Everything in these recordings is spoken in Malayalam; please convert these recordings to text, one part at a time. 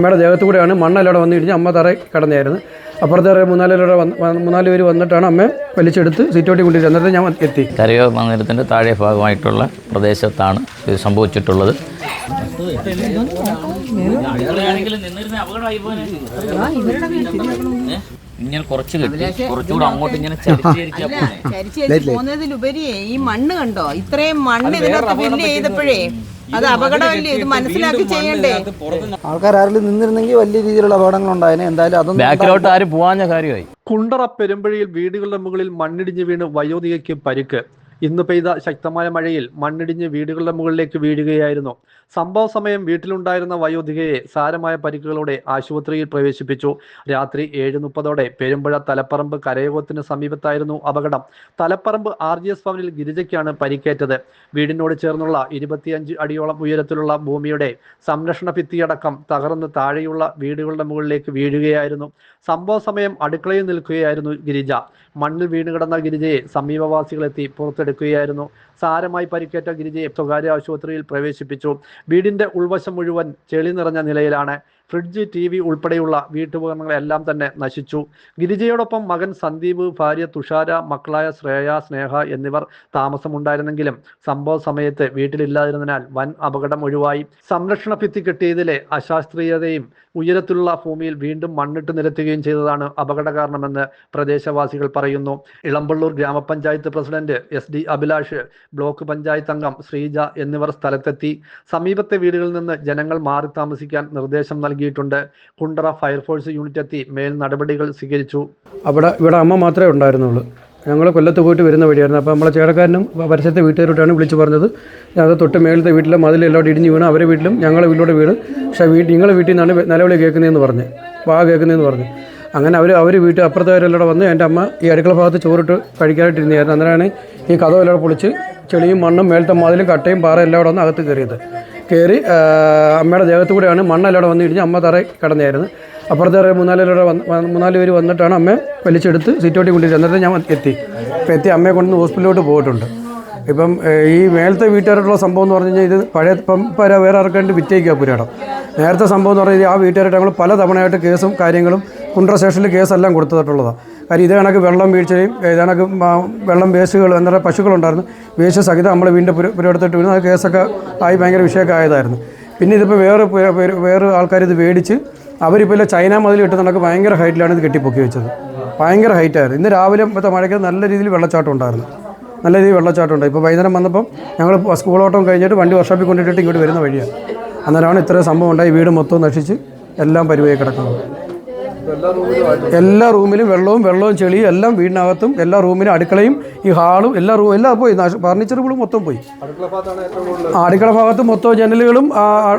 അമ്മയുടെ ദേഹത്തു കൂടെയാണ് മണ്ണെല്ലാം വന്നു കഴിഞ്ഞാൽ അമ്മ തറ കിടന്നായിരുന്നു. അപ്പുറത്തെ ഒരു മൂന്നാൽ പേരുടെ വന്ന് മൂന്നാൽ പേര് വന്നിട്ടാണ് അമ്മ വലിച്ചെടുത്ത് സീറ്റോട്ടി കൊണ്ടിരുന്നത് എന്നിട്ട് ഞാൻ എത്തി. കരയോ മന്ദിരത്തിന്റെ താഴെ ഭാഗമായിട്ടുള്ള പ്രദേശത്താണ് ഇത് സംഭവിച്ചിട്ടുള്ളത്. ഇങ്ങനെ കുറച്ച് കിട്ടി. കുറച്ചുകൂടെ അങ്ങോട്ട് ഇങ്ങനെ പോകുന്നതിലുപരി ഈ മണ്ണ് കണ്ടോ? ഇത്രയും മണ്ണ് ഇതിനകത്ത് ഫില്ല് ചെയ്തപ്പോഴേ അത് അപകടമല്ലേ? ഇത് മനസ്സിലാക്കി ചെയ്യണ്ടേ? ആൾക്കാർ ആരെങ്കിലും നിന്നിരുന്നെങ്കിൽ വലിയ രീതിയിലുള്ള അപകടങ്ങൾ ഉണ്ടായേനെ. എന്തായാലും അതൊന്നും ബാക്കിലോട്ട് ആര് പോവാഞ്ഞ കാര്യമായി. കുണ്ടറ പെരുമ്പഴിയിൽ വീടുകളുടെ മുകളിൽ മണ്ണിടിഞ്ഞ് വീണ് വയോധികയ്ക്ക് പരിക്ക്. ഇന്ന് പെയ്ത ശക്തമായ മഴയിൽ മണ്ണിടിഞ്ഞ് വീടുകളുടെ മുകളിലേക്ക് വീഴുകയായിരുന്നു. സംഭവ സമയം വീട്ടിലുണ്ടായിരുന്ന വയോധികയെ സാരമായ പരിക്കുകളോടെ ആശുപത്രിയിൽ പ്രവേശിപ്പിച്ചു. രാത്രി ഏഴ് മുപ്പതോടെ പെരുമ്പഴ തലപ്പറമ്പ് കരയോഗത്തിന് സമീപത്തായിരുന്നു അപകടം. തലപ്പറമ്പ് ആർ ജി എസ് ഭവനിൽ ഗിരിജയ്ക്കാണ് പരിക്കേറ്റത്. വീടിനോട് ചേർന്നുള്ള ഇരുപത്തിയഞ്ച് അടിയോളം ഉയരത്തിലുള്ള ഭൂമിയുടെ സംരക്ഷണ ഭിത്തിയടക്കം തകർന്ന് താഴെയുള്ള വീടുകളുടെ മുകളിലേക്ക് വീഴുകയായിരുന്നു. സംഭവ സമയം അടുക്കളയിൽ നിൽക്കുകയായിരുന്നു ഗിരിജ. മണ്ണിൽ വീണുകിടന്ന ഗിരിജയെ സമീപവാസികളെത്തി പുറത്തെടുക്കുകയായിരുന്നു സാരമായി പരിക്കേറ്റ ഗിരിജയെ സ്വകാര്യ ആശുപത്രിയിൽ പ്രവേശിപ്പിച്ചു. വീടിന്റെ ഉൾവശം മുഴുവൻ ചെളി നിറഞ്ഞ നിലയിലാണ് ഫ്രിഡ്ജ് ടി വി ഉൾപ്പെടെയുള്ള വീട്ടുപകരണങ്ങളെല്ലാം തന്നെ നശിച്ചു. ഗിരിജയോടൊപ്പം മകൻ സന്ദീപ് ഭാര്യ തുഷാര മക്കളായ ശ്രേയ സ്നേഹ എന്നിവർ താമസമുണ്ടായിരുന്നെങ്കിലും സംഭവ സമയത്ത് വീട്ടിലില്ലാതിരുന്നതിനാൽ വൻ അപകടം ഒഴിവായി. സംരക്ഷണ ഭിത്തി കെട്ടിയതിലെ അശാസ്ത്രീയതയും ഉയരത്തിലുള്ള ഭൂമിയിൽ വീണ്ടും മണ്ണിട്ട് നിരത്തുകയും ചെയ്തതാണ് അപകട കാരണമെന്ന് പ്രദേശവാസികൾ പറയുന്നു. ഇളമ്പള്ളൂർ ഗ്രാമപഞ്ചായത്ത് president S D Abhilash block panchayat അംഗം ശ്രീജ എന്നിവർ സ്ഥലത്തെത്തി. സമീപത്തെ വീടുകളിൽ നിന്ന് ജനങ്ങൾ മാറി താമസിക്കാൻ നിർദ്ദേശം നൽകിയിട്ടുണ്ട്. കുണ്ടറ ഫയർഫോഴ്സ് യൂണിറ്റ് എത്തി മേൽ നടപടികൾ സ്വീകരിച്ചു. അവിടെ ഇവിടെ അമ്മ മാത്രമേ ഉണ്ടായിരുന്നുള്ളൂ. ഞങ്ങൾ കൊല്ലത്ത് പോയിട്ട് വരുന്ന വഴിയായിരുന്നു. അപ്പോൾ നമ്മളെ ചേടക്കാരനും പരസ്യത്തെ വീട്ടുകാരോട്ടാണ് വിളിച്ചു പറഞ്ഞത്. അത് തൊട്ട് മേളത്തെ വീട്ടിലെ മതിലെല്ലാം ഇടിഞ്ഞ് വീണ് അവരെ വീട്ടിലും ഞങ്ങളെ വീട്ടിലൂടെ വീട് പക്ഷേ വീട് നിങ്ങളെ വീട്ടിൽ നിന്നാണ് നിലവിളി കേൾക്കുന്നതെന്ന് പറഞ്ഞ്. വാ കേൾക്കുന്നതെന്ന് പറഞ്ഞ്. അങ്ങനെ അവർ അവർ വീട്ടിൽ അപ്പുറത്തുകാരെല്ലാം വന്ന് എന്റെ അമ്മ ഈ അടുക്കള ഭാഗത്ത് ചോറിട്ട് കഴിക്കാനായിട്ടിരുന്നതായിരുന്നു അന്നേരമാണ് ഈ കഥ എല്ലാം പൊളിച്ച് ചെളിയും മണ്ണും മേലത്തെ മതിലും കട്ടയും പാറ എല്ലാം കൂടെ വന്ന് അകത്ത് കയറിയത്. കയറി അമ്മയുടെ ദേഹത്തു കൂടെയാണ് മണ്ണെല്ലാം വന്നു ഇടിഞ്ഞ് അമ്മ തറ കിടന്നായിരുന്നു അപ്പുറത്തെ തറയിൽ മൂന്നാൽ പേരുടെ വന്ന് മൂന്നാൽ പേര് വന്നിട്ടാണ് അമ്മയെ വലിച്ചെടുത്ത് സീറ്റോട്ടി കൊണ്ടിട്ട് എന്നിട്ട് ഞാൻ എത്തി. അപ്പോൾ എത്തി അമ്മയെ കൊണ്ടുവന്ന് ഹോസ്പിറ്റലിലോട്ട് പോയിട്ടുണ്ട്. ഇപ്പം ഈ മേലത്തെ വീട്ടുകാരായിട്ടുള്ള സംഭവം എന്ന് പറഞ്ഞു കഴിഞ്ഞാൽ ഇത് പഴയ ഇപ്പം പര വേറെ ആർക്കായിട്ട് വിറ്റേക്കുക പുരാടം. നേരത്തെ സംഭവം എന്ന് പറഞ്ഞാൽ ആ വീട്ടുകാരായിട്ട് ഞങ്ങൾ പല തവണയായിട്ട് കേസും കാര്യങ്ങളും കുണ്ട്ര സ്റ്റേഷനിൽ കേസെല്ലാം കൊടുത്തിട്ടുള്ളതാണ് കാര്യം ഇതേ കണക്ക് വെള്ളം വീഴ്ചയും ഇതേ കണക്ക് വെള്ളം വേസ്റ്റുകൾ എന്താ പശുക്കളുണ്ടായിരുന്നു. വേസ്റ്റ് സഹിതം നമ്മൾ വീണ്ടും പുര പുരയെടുത്തിട്ട് വീണ് അത് കേസൊക്കെ ആയി ഭയങ്കര വിഷയമൊക്കെ ആയതായിരുന്നു. പിന്നെ ഇതിപ്പോൾ വേറെ വേറെ ആൾക്കാർ ഇത് മേടിച്ച് അവരിപ്പോൾ ഇല്ല ചൈന മതിൽ കിട്ടുന്ന കണക്ക് ഭയങ്കര ഹൈറ്റിലാണ് ഇത് കെട്ടിപ്പൊക്കി വെച്ചത്. ഭയങ്കര ഹൈറ്റായിരുന്നു. ഇന്ന് രാവിലെ ഇപ്പോഴത്തെ മഴയ്ക്ക് നല്ല രീതിയിൽ വെള്ളച്ചാട്ടം ഉണ്ടായിരുന്നു. നല്ല രീതിയിൽ വെള്ളച്ചാട്ടം ഉണ്ട് ഇപ്പോൾ വൈകുന്നേരം വന്നപ്പം ഞങ്ങൾ സ്കൂൾ സ്കൂളോട്ടം കഴിഞ്ഞിട്ട് വണ്ടി വർഷോപ്പിൽ കൊണ്ടിട്ടിട്ട് ഇങ്ങോട്ട് വരുന്ന വഴിയാണ്. അന്നേരമാണ് ഇത്രയും സംഭവം ഉണ്ടായി. വീട് മൊത്തം നശിച്ച് എല്ലാം പരിപാടി കിടക്കുന്നത്. എല്ലാ റൂമിലും വെള്ളവും വെള്ളവും ചെളിയും എല്ലാം വീടിനകത്തും എല്ലാ റൂമിലും അടുക്കളയും ഈ ഹാളും എല്ലാ റൂം എല്ലാം പോയി. ഫർണിച്ചറുകളും മൊത്തം പോയി. അടുക്കള ഭാഗത്ത് മൊത്തം ജനലുകളും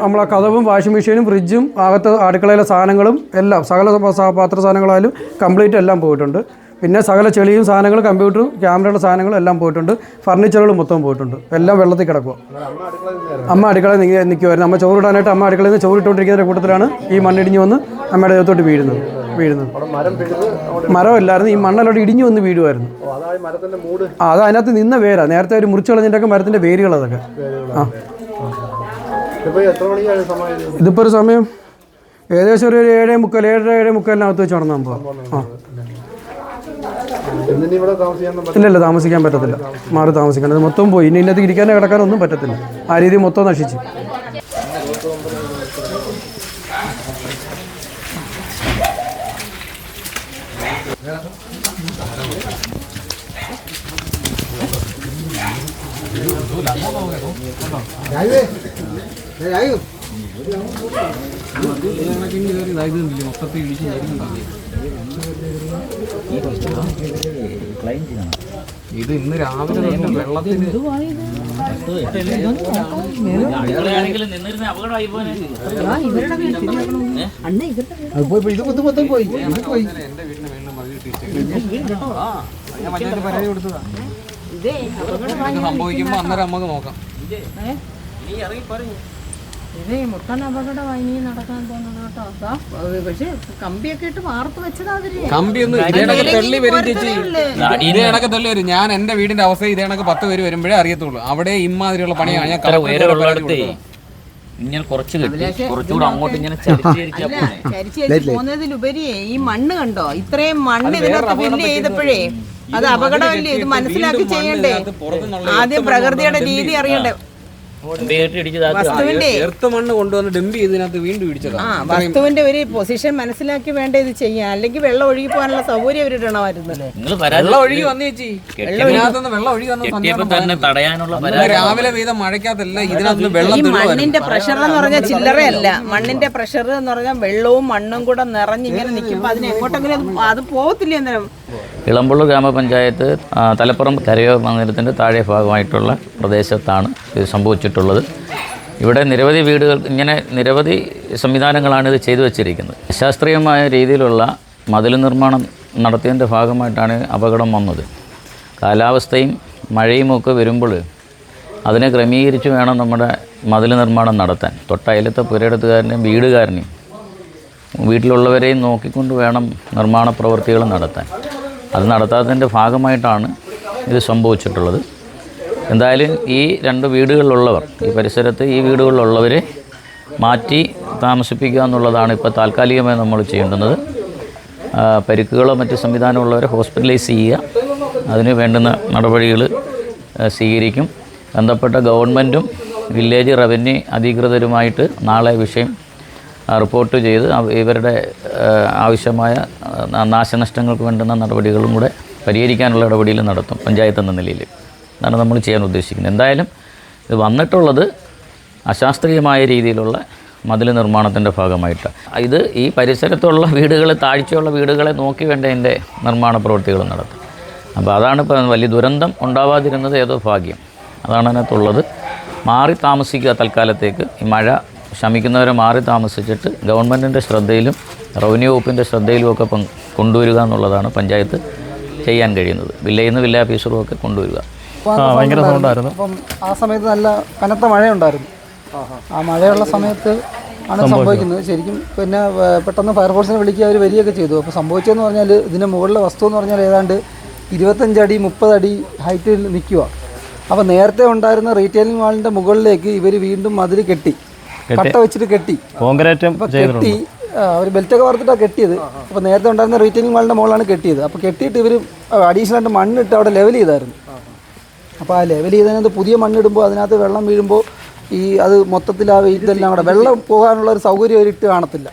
നമ്മളെ കഥവും വാഷിംഗ് മെഷീനും ഫ്രിഡ്ജും അകത്ത് അടുക്കളയിലെ സാധനങ്ങളും എല്ലാം സകല പാത്ര സാധനങ്ങളായാലും കംപ്ലീറ്റ് എല്ലാം പോയിട്ടുണ്ട്. പിന്നെ സകല ചെളിയും സാധനങ്ങളും കമ്പ്യൂട്ടറും ക്യാമറയുടെ സാധനങ്ങളും എല്ലാം പോയിട്ടുണ്ട്. ഫർണിച്ചറുകളും മൊത്തം പോയിട്ടുണ്ട്. എല്ലാം വെള്ളത്തിൽ കിടക്കുക അമ്മ അടുക്കളയിൽ നിൽക്കുമായിരുന്നു അമ്മ ചോറിടാനായിട്ട് അമ്മ അടുക്കളയിൽ നിന്ന് ചോറിട്ടുകൊണ്ടിരിക്കുന്ന കൂട്ടത്തിലാണ് ഈ മണ്ണിടിഞ്ഞ് വന്ന് അമ്മയുടെ ദേഹത്തോട്ട് വീഴുന്നത്. വീഴുന്നത്. മരം ഇല്ലായിരുന്നു ഈ മണ്ണലോട്ട് ഇടിഞ്ഞു വന്ന് വീഴുമായിരുന്നു ആ അത് അതിനകത്ത് നിന്ന വേരാ. നേരത്തെ ഒരു മുറിച്ച് കളഞ്ഞിട്ടൊക്കെ മരത്തിന്റെ വേരുകൾ അതൊക്കെ. ആ. ഇതിപ്പോൾ ഒരു സമയം ഏകദേശം ഒരു ഏഴേ മുക്കാൽ ഏഴര ഏഴേ മുക്കാലിനകത്ത് വെച്ച് നടന്ന സംഭവം ആ. ഇല്ല ഇല്ല താമസിക്കാൻ പറ്റത്തില്ല? മാറി താമസിക്കണം മൊത്തം പോയി. ഇനി ഇതിനകത്ത് ഇരിക്കാനോ കിടക്കാനോ ഒന്നും പറ്റത്തില്ല. ആ രീതി മൊത്തം നശിച്ചു. ഇത് ഇന്ന് രാവിലെ വെള്ളത്തിൽ. ഇത്? മൊത്തം പോയി ഇത് പോയി. സംഭവിക്കുമ്പോ അന്നേരം നമുക്ക് നോക്കാം. ഇതേ മുട്ടൻ അപകടമായി നീ നടക്കാൻ പോകുന്നത് കേട്ടോ. ഏ, കമ്പിയൊക്കെ ഇട്ട് വാർത്ത് വെച്ചതാ അവർ. കമ്പിയൊന്നും ഇതേ കണക്ക് തള്ളി വരും ചേച്ചി. ഇതേ കണക്ക് തള്ളി വരും. ഞാൻ എന്റെ വീടിന്റെ അവസ്ഥ ഇതേ കണക്ക് പത്ത് പേര് വരുമ്പോഴേ അറിയത്തുള്ളൂ. അവിടെ ഇമാതിരിയുള്ള പണിയാണ്. ഞാൻ ഇങ്ങനെ കുറച്ച് കെട്ടി കുറച്ചുകൂടെ അങ്ങോട്ട് ഇങ്ങനെ ചരിച്ച് ചരിച്ചാ അല്ല പോരെ. ചരിച്ച് ചരിച്ച് പോകുന്നതിലുപരിയേ ഈ മണ്ണ് കണ്ടോ? ഇത്രയും മണ്ണ് ഇതിനകത്ത് ഫില്ല് ചെയ്തപ്പോഴേ അത് അപകടമല്ലേ? ഇത് മനസ്സിലാക്കി ചെയ്യണ്ടേ? ആദ്യം പ്രകൃതിയുടെ രീതി അറിയണ്ടേ. എർത്ത് മണ്ണ് കൊണ്ടുവന്ന് ഡംപ് ചെയ്തതിനകത്ത് വീണ്ടും ഇടിച്ചതാ വസ്തുവിന്റെ ഒരു പൊസിഷൻ മനസ്സിലാക്കി വേണ്ട ഇത് ചെയ്യാൻ. അല്ലെങ്കിൽ വെള്ളം ഒഴുകി പോകാനുള്ള സൗകര്യം അവരിടണമായിരുന്നു വെള്ളം ഒഴുകി വന്നു ചേച്ചി. ഇതിനകത്തുനിന്ന് വെള്ളം ഒഴുകി വന്ന രാവിലെ പെയ്ത മഴക്കകത്തല്ല ഇതിനകത്ത് വെള്ളം മണ്ണിന്റെ പ്രഷർ എന്ന് പറഞ്ഞാൽ ചില്ലറയല്ല. മണ്ണിന്റെ പ്രഷർ എന്ന് പറഞ്ഞാൽ വെള്ളവും മണ്ണും കൂടെ നിറഞ്ഞിങ്ങനെ നിൽക്കുമ്പോൾ അതിന് എങ്ങോട്ടെങ്കിലും അത് അത് പോകത്തില്ല അന്നേരം? ഇളമ്പള്ളൂർ ഗ്രാമപഞ്ചായത്ത് തലപ്പുറം കരയോ മന്ദിരത്തിന്റെ താഴെ ഭാഗമായിട്ടുള്ള പ്രദേശത്താണ് ഇത് സംഭവിച്ചിട്ടുള്ളത്. ഇവിടെ നിരവധി വീടുകൾ ഇങ്ങനെ നിരവധി സംവിധാനങ്ങളാണ് ഇത് ചെയ്തു വച്ചിരിക്കുന്നത്. ശാസ്ത്രീയമായ രീതിയിലുള്ള മതിൽ നിർമ്മാണം നടത്തിയതിന്റെ ഭാഗമായിട്ടാണ് അപകടം വന്നത്. കാലാവസ്ഥയും മഴയും ഒക്കെ വരുമ്പോൾ അതിനെ ക്രമീകരിച്ച് വേണം നമ്മുടെ മതിൽ നിർമ്മാണം നടത്താൻ. തൊട്ടയലത്തെ പുരയിടത്തുകാരനെയും വീടുകാരനെയും വീട്ടിലുള്ളവരെയും നോക്കിക്കൊണ്ട് വേണം നിർമ്മാണ പ്രവൃത്തികൾ നടത്താൻ. അത് നടത്താത്തതിന്റെ ഭാഗമായിട്ടാണ് ഇത് സംഭവിച്ചിട്ടുള്ളത്. എന്തായാലും ഈ രണ്ട് വീടുകളിലുള്ളവർ ഈ പരിസരത്ത് ഈ വീടുകളിലുള്ളവരെ മാറ്റി താമസിപ്പിക്കുക എന്നുള്ളതാണ് ഇപ്പോൾ താൽക്കാലികമായി നമ്മൾ ചെയ്യേണ്ടുന്നത്. പരിക്കുകളോ മറ്റ് സംവിധാനമുള്ളവരെ ഹോസ്പിറ്റലൈസ് ചെയ്യുക. അതിന് വേണ്ടുന്ന നടപടികൾ സ്വീകരിക്കും. ബന്ധപ്പെട്ട ഗവൺമെന്റും വില്ലേജ് റവന്യൂ അധികൃതരുമായിട്ട് നാളെ വിഷയം റിപ്പോർട്ട് ചെയ്ത് ഇവരുടെ ആവശ്യമായ നാശനഷ്ടങ്ങൾക്ക് വേണ്ടുന്ന നടപടികളും കൂടെ പരിഹരിക്കാനുള്ള ഇടപെടിയിൽ നടത്തും പഞ്ചായത്ത് എന്ന നിലയിൽ. അതാണ് നമ്മൾ ചെയ്യാൻ ഉദ്ദേശിക്കുന്നത്. എന്തായാലും ഇത് വന്നിട്ടുള്ളത് അശാസ്ത്രീയമായ രീതിയിലുള്ള മതിൽ നിർമ്മാണത്തിന്റെ ഭാഗമായിട്ട് ഇത് ഈ പരിസരത്തുള്ള വീടുകൾ താഴ്ചയുള്ള വീടുകളെ നോക്കി വേണ്ട നിർമ്മാണ പ്രവൃത്തികൾ നടത്തും. അപ്പോൾ അതാണ് ഇപ്പോൾ വലിയ ദുരന്തം ഉണ്ടാവാതിരുന്നത് ഏതോ ഭാഗ്യം. അതാണ് അതിനകത്തുള്ളത്. മാറി താമസിക്കുക തൽക്കാലത്തേക്ക്. ഈ മഴ ശമിക്കുന്നവരെ മാറി താമസിച്ചിട്ട് ഗവൺമെന്റിന്റെ ശ്രദ്ധയിലും റവന്യൂ വകുപ്പിന്റെ ശ്രദ്ധയിലും ഒക്കെ പങ്ക് കൊണ്ടുവരിക എന്നുള്ളതാണ് പഞ്ചായത്ത് ചെയ്യാൻ കഴിയുന്നത്. വില്ലേജിൽ നിന്ന് വില്ലേജ് ഓഫീസറും ഒക്കെ കൊണ്ടുവരിക. ഭയങ്കര സൗണ്ടായിരുന്നു. അപ്പം ആ സമയത്ത് നല്ല കനത്ത മഴയുണ്ടായിരുന്നു. ആ മഴയുള്ള സമയത്ത് ആണ് സംഭവിക്കുന്നത്. ശരിക്കും പിന്നെ പെട്ടെന്ന് ഫയർഫോഴ്സിനെ വിളിക്കുക അവർ വരികയൊക്കെ ചെയ്തു. അപ്പോൾ സംഭവിച്ചതെന്ന് പറഞ്ഞാൽ ഇതിന്റെ മുകളിലെ വസ്തു എന്ന് പറഞ്ഞാൽ ഏതാണ്ട് ഇരുപത്തഞ്ചടി മുപ്പതടി ഹൈറ്റിൽ നിൽക്കുക. അപ്പോൾ നേരത്തെ ഉണ്ടായിരുന്ന റീറ്റെയിലിംഗ് വാളിന്റെ മുകളിലേക്ക് ഇവർ വീണ്ടും മതിൽ കെട്ടി. കട്ട. വെച്ചിട്ട് കെട്ടി. കോൺക്രീറ്റും അപ്പോൾ കെട്ടി അവർ ബെൽറ്റൊക്കെ വാർത്തിട്ടാണ് കെട്ടിയത്. അപ്പോൾ നേരത്തെ ഉണ്ടായിരുന്ന റീറ്റെയിനിങ് വാളിന്റെ മുകളിലാണ് കെട്ടിയത്. അപ്പോൾ കെട്ടിയിട്ട് ഇവർ അഡീഷണൽ ആയിട്ട് മണ്ണിട്ട് അവിടെ ലെവൽ ചെയ്തായിരുന്നു. അപ്പോൾ ആ ലെവൽ ചെയ്തതിനകത്ത് പുതിയ മണ്ണിടുമ്പോൾ അതിനകത്ത് വെള്ളം വീഴുമ്പോൾ ഈ അത് മൊത്തത്തിൽ ആ ഇതെല്ലാം കൂടെ വെള്ളം പോകാനുള്ള ഒരു സൗകര്യം അവരിട്ട് കാണത്തില്ല.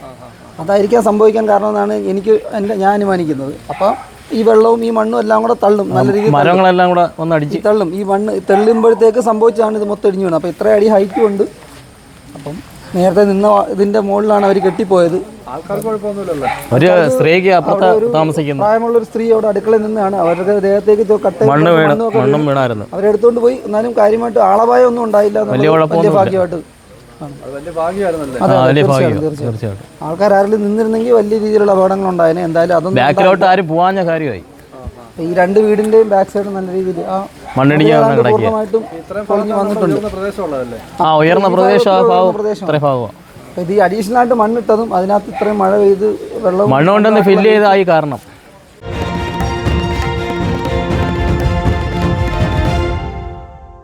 അതായിരിക്കാം സംഭവിക്കാൻ കാരണം എന്നാണ് എനിക്ക് എന്റെ ഞാൻ അനുമാനിക്കുന്നത്. അപ്പം ഈ വെള്ളവും ഈ മണ്ണും എല്ലാം കൂടെ തള്ളും. നല്ല രീതിയിൽ മരങ്ങളെല്ലാം കൂടെ ഒന്ന് അടിച്ച് തള്ളും. ഈ മണ്ണ് തെള്ളുമ്പോഴത്തേക്ക് സംഭവിച്ചാണ് ഇത് മൊത്തം ഇടിഞ്ഞു വീണത് അപ്പോൾ ഇത്ര അടി ഹൈറ്റും ഉണ്ട്. അപ്പം നേരത്തെ നിന്ന ഇതിന്റെ മുകളിലാണ് അവർ കെട്ടിപ്പോയത്. ഒരു സ്ത്രീക്ക് അപ്പുറത്ത് താമസിക്കുന്നു. പ്രായമുള്ള ഒരു സ്ത്രീ അവിടെ അടുക്കളയിൽ നിന്നാണ്. അവരുടെ ദേഹത്തേക്ക് ഇത് കട്ട മണ്ണ് വീണ് മണ്ണൊക്കെ മണ്ണും വീണ് വീണായിരുന്നു. അവരെടുത്തോണ്ട് പോയി. എന്നാലും കാര്യമായിട്ട് ആളപായം ഒന്നും ഉണ്ടായില്ല എന്നുള്ളത് വലിയ കുഴപ്പമൊന്നുമില്ല. ഭാഗ്യമായിട്ട്. ആണ്. വലിയ ഭാഗ്യമായിരുന്നല്ലേ? അതെ, ആ, വലിയ തീർച്ചയായും, ഭാഗ്യം തീർച്ചയായും. തീർച്ചയായിട്ടും. ആൾക്കാർ ആരെങ്കിലും നിന്നിരുന്നെങ്കിൽ വലിയ രീതിയിലുള്ള അപകടങ്ങൾ ഉണ്ടായേനെ. എന്തായാലും അതൊന്നും ബാക്കിലോട്ട് ആരും പോവാഞ്ഞ കാര്യമായി. ഈ രണ്ട് വീടിന്റെയും ബാക്ക് സൈഡ് നല്ല രീതിയിൽ ആ മണ്ണിടിഞ്ഞ് ഏതാണ്ട് വന്ന് കിടക്കുക. വന്നിട്ടുണ്ട് ആ ഉയർന്ന പ്രദേശം ആ ഭാഗം ഉയർന്ന പ്രദേശമാണ്. ഇത്ര ഭാഗമാണ് ഇത് ഈ അഡീഷണൽ ആയിട്ട് മണ്ണിട്ടതും അതിനകത്ത് ഇത്രയും മഴ പെയ്ത് വെള്ളം മണ്ണ് കൊണ്ടൊന്ന് ഫില്ല് ചെയ്തായി കാരണം